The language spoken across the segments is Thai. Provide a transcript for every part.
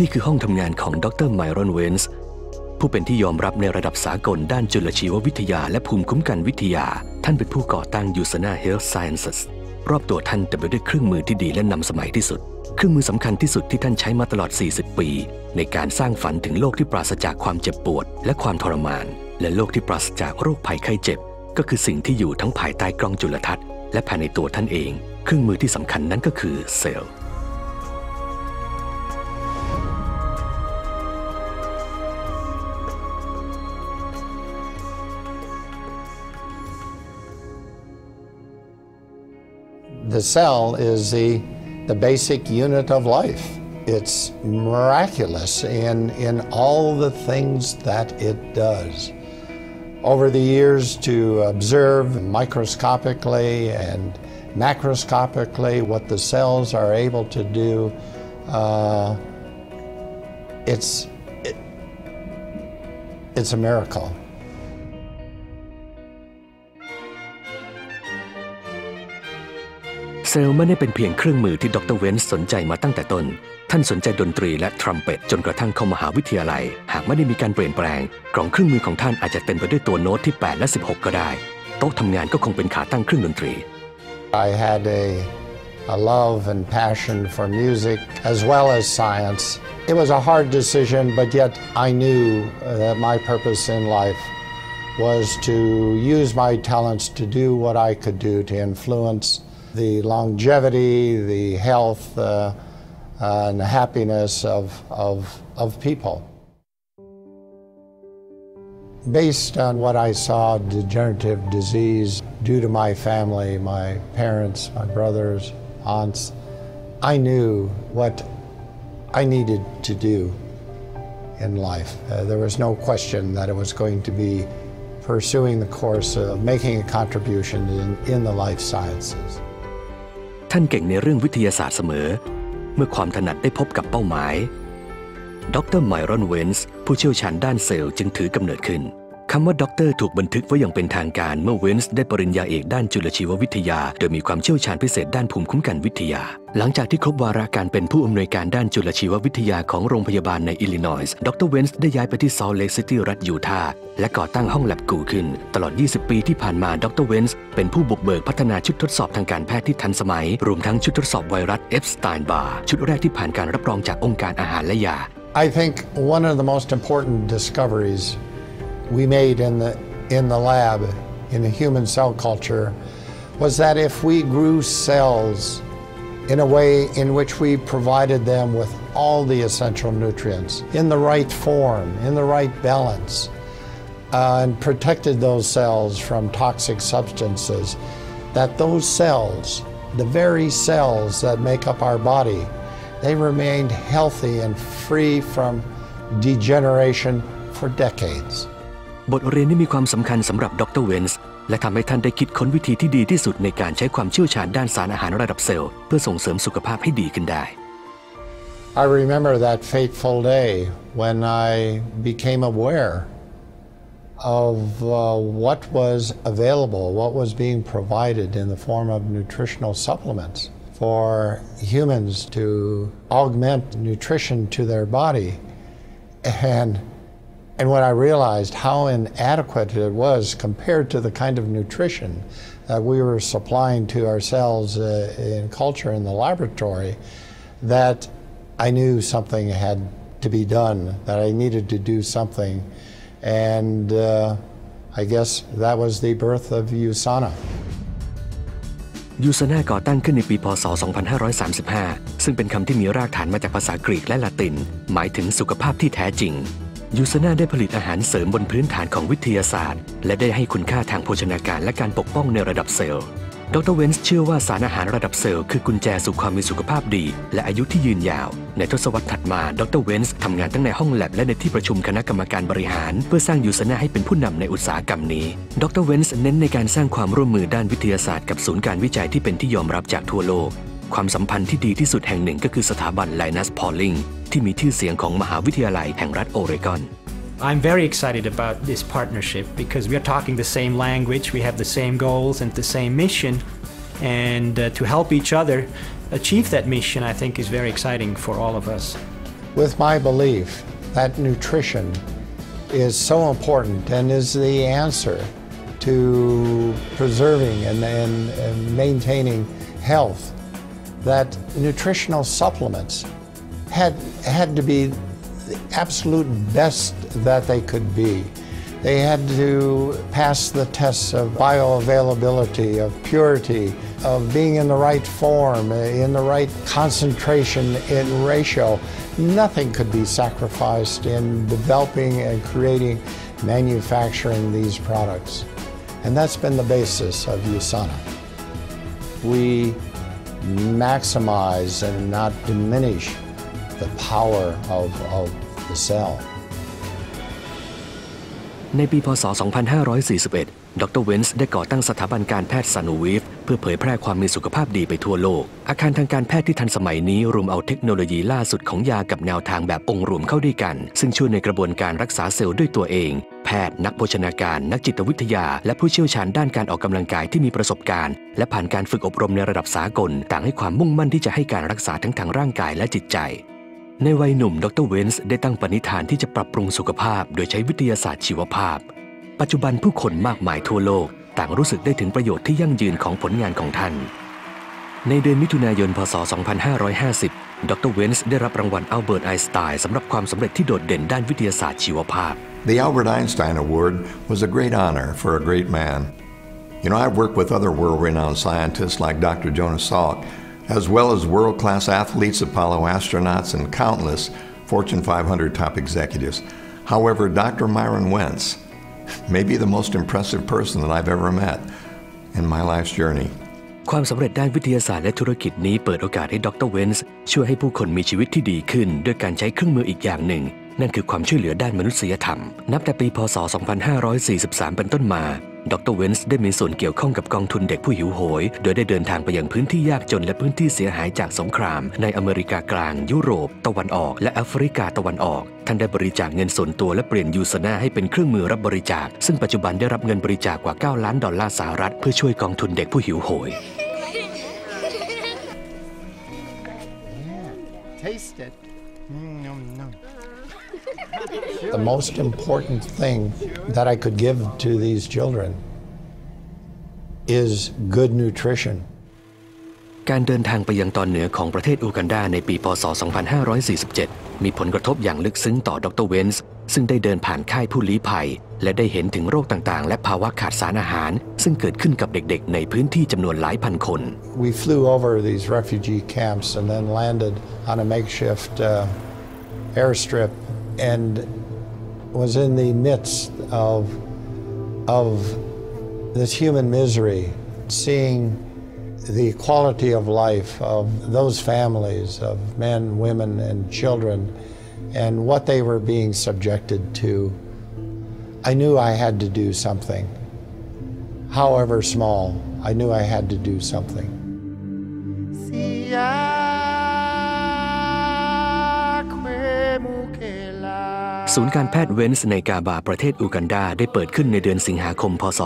นี่คือห้องทำงานของดรไมรอนเวนส์ผู้เป็นที่ยอมรับในระดับสากลด้านจุลชีววิทยาและภูมิคุ้มกันวิทยา ท่านเป็นผู้ก่อตั้ง Usana Health Sciences รอบตัวท่านเต็มไปด้วยเครื่องมือที่ดีและนำสมัยที่สุด เครื่องมือสำคัญที่สุดที่ท่านใช้มาตลอด 40 ปี ในการสร้างฝันถึงโลกที่ปราศจากความเจ็บปวด และความทรมาน และโลกที่ปราศจากโรคภัยไข้เจ็บ ก็คือสิ่งที่อยู่ทั้งภายใต้กล้องจุลทรรศน์และภายในตัวท่านเอง เครื่องมือที่สำคัญนั้นก็คือเซลล์ The cell is the, the basic unit of life. It's miraculous in, in all the things that it does. Over the years, to observe microscopically and macroscopically what the cells are able to do, uh, it's, it, it's a miracle. เซลไม่ได้เป็นเพียงเครื่องมือที่ดรเวนส์สนใจมาตั้งแต่ต้น ท่านสนใจดนตรีและทรัมเป็ตจนกระทั่งเข้ามหาวิทยาลัย หากไม่ได้มีการเปลี่ยนแปลง กล่องเครื่องมือของท่านอาจจะเต็มไปด้วยตัวโน้ตที่ 8 และ 16 ก็ได้ โต๊ะทำงานก็คงเป็นขาตั้งเครื่องดนตรี I had a, a love and passion for music as well as science. It was a hard decision, but yet I knew that my purpose in life was to use my talents to do what I could do to influence the longevity, the health, uh, and the happiness of, of, of people. Based on what I saw, degenerative disease due to my family, my parents, my brothers, aunts, I knew what I needed to do in life. Uh, there was no question that it was going to be pursuing the course of making a contribution in, in the life sciences. ท่านเก่งในเรื่องวิทยาศาสตร์เสมอ เมื่อความถนัดได้พบกับเป้าหมาย ดรไมรอนเวนส์ผู้เชี่ยวชาญด้านเซลล์จึงถือกำเนิดขึ้น คำว่าด็อกเตอร์ถูกบันทึกไว้อย่างเป็นทางการเมื่อเวนส์ได้ปริญญาเอกด้านจุลชีววิทยา โดยมีความเชี่ยวชาญพิเศษด้านภูมิคุ้มกันวิทยา หลังจากที่ครบวาระการเป็นผู้อำนวยการด้านจุลชีววิทยาของโรงพยาบาลในอิลลินอยส์ดรเวนส์ได้ย้ายไปที่ซอลเลกซิตี้รัฐยูทาห์และก่อตั้งห้องแลบกูขึ้น ตลอด 20 ปีที่ผ่านมาดรเวนส์เป็นผู้บุกเบิกพัฒนาชุดทดสอบทางการแพทย์ที่ทันสมัย รวมทั้งชุดทดสอบไวรัสเอฟสไตน์บาร์ชุดแรกที่ผ่านการรับรองจากองค์การอาหารและยา I think one of the most important discoveries we made in the, in the lab in the human cell culture was that if we grew cells in a way in which we provided them with all the essential nutrients in the right form, in the right balance, uh, and protected those cells from toxic substances, that those cells, the very cells that make up our body, they remained healthy and free from degeneration for decades. บทเรียนนี้มีความสำคัญสำหรับดรเวนส์และทำให้ท่านได้คิดค้นวิธีที่ดีที่สุดในการใช้ความเชี่ยวชาญด้านสารอาหารระดับเซลล์เพื่อส่งเสริมสุขภาพให้ดีขึ้นได้ I remember that fateful day when I became aware of uh, what was available, what was being provided in the form of nutritional supplements for humans to augment nutrition to their body. And, and when I realized how inadequate it was compared to the kind of nutrition that we were supplying to ourselves uh, in culture in the laboratory, that I knew something had to be done, that I needed to do something. And uh, I guess that was the birth of USANA. ยูซานาก่อตั้งขึ้นในปีพศ 2535 ซึ่งเป็นคำที่มีรากฐานมาจากภาษากรีกและละติน หมายถึงสุขภาพที่แท้จริง ยูซานาได้ผลิตอาหารเสริมบนพื้นฐานของวิทยาศาสตร์ และได้ให้คุณค่าทางโภชนาการและการปกป้องในระดับเซลล์ ดรเวนส์เชื่อว่าสารอาหารระดับเซลล์คือกุญแจสู่ความมีสุขภาพดี และอายุที่ยืนยาว ในทศวรรษถัดมา ดรเวนส์ทำงานทั้งในห้องแลบและในที่ประชุมคณะกรรมการบริหาร เพื่อสร้างยูซานาให้เป็นผู้นำในอุตสาหกรรมนี้ ดรเวนส์เน้นในการสร้างความร่วมมือด้านวิทยาศาสตร์กับศูนย์การวิจัยที่เป็นที่ยอมรับจากทั่วโลก ความสัมพันธ์ที่ดีที่สุดแห่งหนึ่งก็คือสถาบันไลนัสพอลลิงที่มีชื่อเสียงของมหาวิทยาลัยแห่งรัฐโอเรกอน I'm very excited about this partnership because we are talking the same language, we have the same goals and the same mission, and uh, to help each other achieve that mission, I think is very exciting for all of us. with my belief that nutrition is so important and is the answer to preserving and, and, and maintaining health that nutritional supplements had, had to be the absolute best that they could be. They had to pass the tests of bioavailability, of purity, of being in the right form, eh, in the right concentration in ratio. Nothing could be sacrificed in developing and creating, manufacturing these products. And that's been the basis of USANA. We maximize and not diminish the power of, of the cell. ในปีพศ 2541 ดรเวนส์ได้ก่อตั้งสถาบันการแพทย์ซานูวิฟ พื่อเผยแพร่ความมีสุขภาพดีไปทั่วโลก อาคารทางการแพทย์ที่ทันสมัยนี้รวมเอาเทคโนโลยีล่าสุดของยากับแนวทางแบบองค์รวมเข้าด้วยกัน ซึ่งช่วยในกระบวนการรักษาเซลล์ด้วยตัวเอง แพทย์ นักโภชนาการ นักจิตวิทยา และผู้เชี่ยวชาญด้านการออกกำลังกายที่มีประสบการณ์ และผ่านการฝึกอบรมในระดับสากล ต่างให้ความมุ่งมั่นที่จะให้การรักษาทั้งทางร่างกายและจิตใจในวัยหนุ่ม ดรเวนส์ได้ตั้งปณิธานที่จะปรับปรุงสุขภาพ โดยใช้วิทยาศาสตร์ชีวภาพ ปัจจุบันผู้คนมากมายทั่วโลก ต่างรู้สึกได้ถึงประโยชน์ที่ยั่งยืนของผลงานของท่าน ในเดือนมิถุนายน พศ 2550 ดรเวนส์ได้รับรางวัลอัลเบิร์ตไอน์สไตน์สำหรับความสำเร็จที่โดดเด่นด้านวิทยาศาสตร์ชีวภาพ The Albert Einstein Award was a great honor for a great man. You know, I've worked with other world renowned scientists like Dr. Jonas Salk, as well as world class athletes, Apollo astronauts, and countless Fortune 500 top executives. However, Dr. Myron Wentz may be the most impressive person that I've ever met in my life's journey. ความสำเร็จด้านวิทยาศาสตร์และธุรกิจนี้เปิดโอกาสให้ดรเวนส์ช่วยให้ผู้คนมีชีวิตที่ดีขึ้น ด้วยการใช้เครื่องมืออีกอย่างหนึ่ง นั่นคือความช่วยเหลือด้านมนุษยธรรม นับแต่ปีพศ 2543 เป็นต้นมา ดรเวนส์ได้มีส่วนเกี่ยวข้องกับกองทุนเด็กผู้หิวโหย โดยได้เดินทางไปยังพื้นที่ยากจนและพื้นที่เสียหายจากสงคราม ในอเมริกากลาง ยุโรป ตะวันออก และแอฟริกาตะวันออก ท่านได้บริจาคเงินส่วนตัวและเปลี่ยนยูซนาให้เป็นเครื่องมือรับบริจาค ซึ่งปัจจุบันได้รับเงินบริจาคกว่า 9 ล้านดอลลาร์สหรัฐเพื่อช่วยกองทุนเด็กผู้หิวโหย The most important thing that I could give to these children is good nutrition. การเดินทางไปยังตอนเหนือของประเทศอูกันดาในปี พศ 2547 มีผลกระทบอย่างลึกซึ้งต่อดรเวนส์ซึ่งได้เดินผ่านค่ายผู้ลี้ภัย และได้เห็นถึงโรคต่างๆ และภาวะขาดสารอาหาร ซึ่งเกิดขึ้นกับเด็กๆ ในพื้นที่จำนวนหลายพันคน We flew over these refugee camps and then landed on a makeshift uh, airstrip and was in the midst of, of this human misery, seeing the quality of life of those families of men, women, and children and what they were being subjected to. I knew I had to do something. However small, I knew I had to do something. ศูนย์การแพทย์เวนส์ในกาบาประเทศอูกันดาได้เปิดขึ้นในเดือนสิงหาคม พศ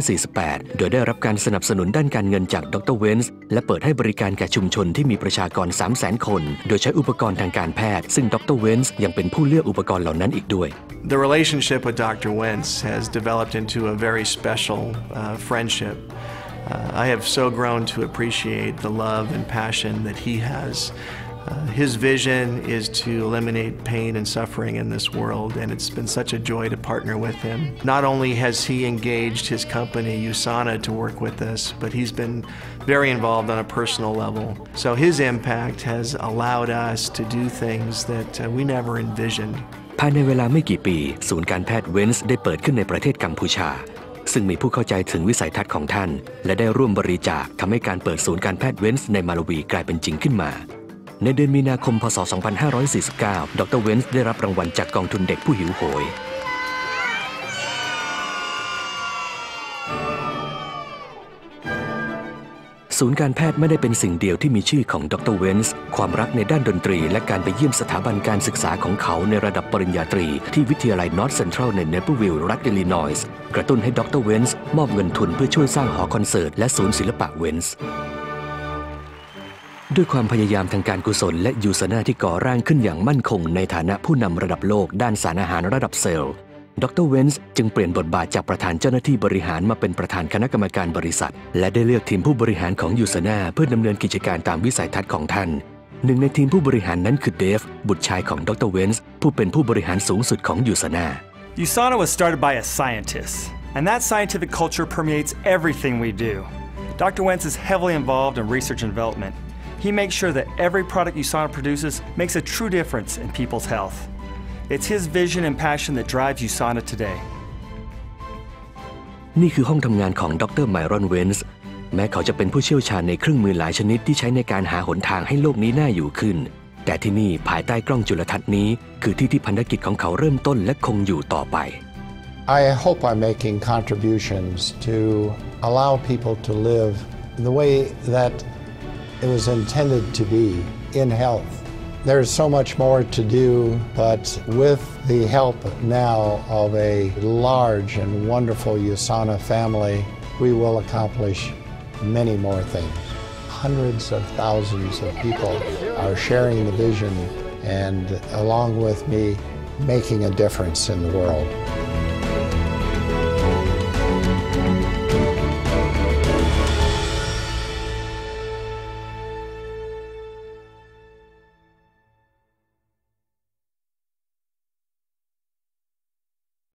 2548 โดยได้รับการสนับสนุนด้านการเงินจากดรเวนส์และเปิดให้บริการแก่ชุมชนที่มีประชากร 300,000 คน โดยใช้อุปกรณ์ทางการแพทย์ ซึ่งดรเวนส์ยังเป็นผู้เลือกอุปกรณ์เหล่านั้นอีกด้วย The relationship with Dr. Wentz has developed into a very special uh, friendship. Uh, I have so grown to appreciate the love and passion that he has. Uh, his vision is to eliminate pain and suffering in this world, and it's been such a joy to partner with him. Not only has he engaged his company, USANA, to work with us, but he's been very involved on a personal level. So his impact has allowed us to do things that uh, we never envisioned. ภายในเวลาไม่กี่ปี ศูนย์การแพทย์เวนส์ได้เปิดขึ้นในประเทศกัมพูชา ซึ่งมีผู้เข้าใจถึงวิสัยทัศน์ของท่าน และได้ร่วมบริจาคทำให้การเปิดศูนย์การแพทย์เวนส์ในมาลาวีกลายเป็นจริงขึ้นมา ในเดือนมีนาคม พศ 2549 ดรเวนส์ได้รับรางวัลจากกองทุนเด็กผู้หิวโหย ศูนย์การแพทย์ไม่ได้เป็นสิ่งเดียวที่มีชื่อของดรเวนส์ความรักในด้านดนตรี และการไปเยี่ยมสถาบันการศึกษาของเขาในระดับปริญญาตรีที่วิทยาลัยนอร์ทเซ็นทรัลในเนเปอร์วิลล์รัฐอิลลินอยส์กระตุ้นให้ดรเวนส์มอบเงินทุนเพื่อช่วยสร้างหอคอนเสิร์ตและศูนย์ศิลปะเวนส์ ด้วยความพยายามทางการกุศล และยูซาน่าที่ก่อร่างขึ้นอย่างมั่นคง ในฐานะผู้นำระดับโลกด้านสารอาหารระดับเซลล์ ดรเวนส์จึงเปลี่ยนบทบาทจากประธานเจ้าหน้าที่บริหารมาเป็นประธานคณะกรรมการบริษัท และได้เลือกทีมผู้บริหารของยูซาน่าเพื่อดำเนินกิจการตามวิสัยทัศน์ของท่าน หนึ่งในทีมผู้บริหารนั้นคือเดฟ บุตรชายของดรเวนส์ผู้เป็นผู้บริหารสูงสุดของยูซาน่า USANA was started by a scientist, and that scientific culture permeates everything we do. Dr. Wentz is heavily involved in research and development. He makes sure that every product USANA produces makes a true difference in people's health. It's his vision and passion that drives USANA today. นี่คือห้องทำงานของดรไมรอนเวนส์แม้เขาจะเป็นผู้เชี่ยวชาญในเครื่องมือหลายชนิดที่ใช้ในการหาหนทางให้โลกนี้น่าอยู่ขึ้น แต่ที่นี่ภายใต้กล้องจุลทรรศน์นี้ คือที่ที่พันธกิจของเขาเริ่มต้นและคงอยู่ต่อไป I hope I'm making contributions to allow people to live the way that it was intended to be in health. There's so much more to do, but with the help now of a large and wonderful USANA family, we will accomplish many more things. Hundreds of thousands of people are sharing the vision and, along with me, making a difference in the world.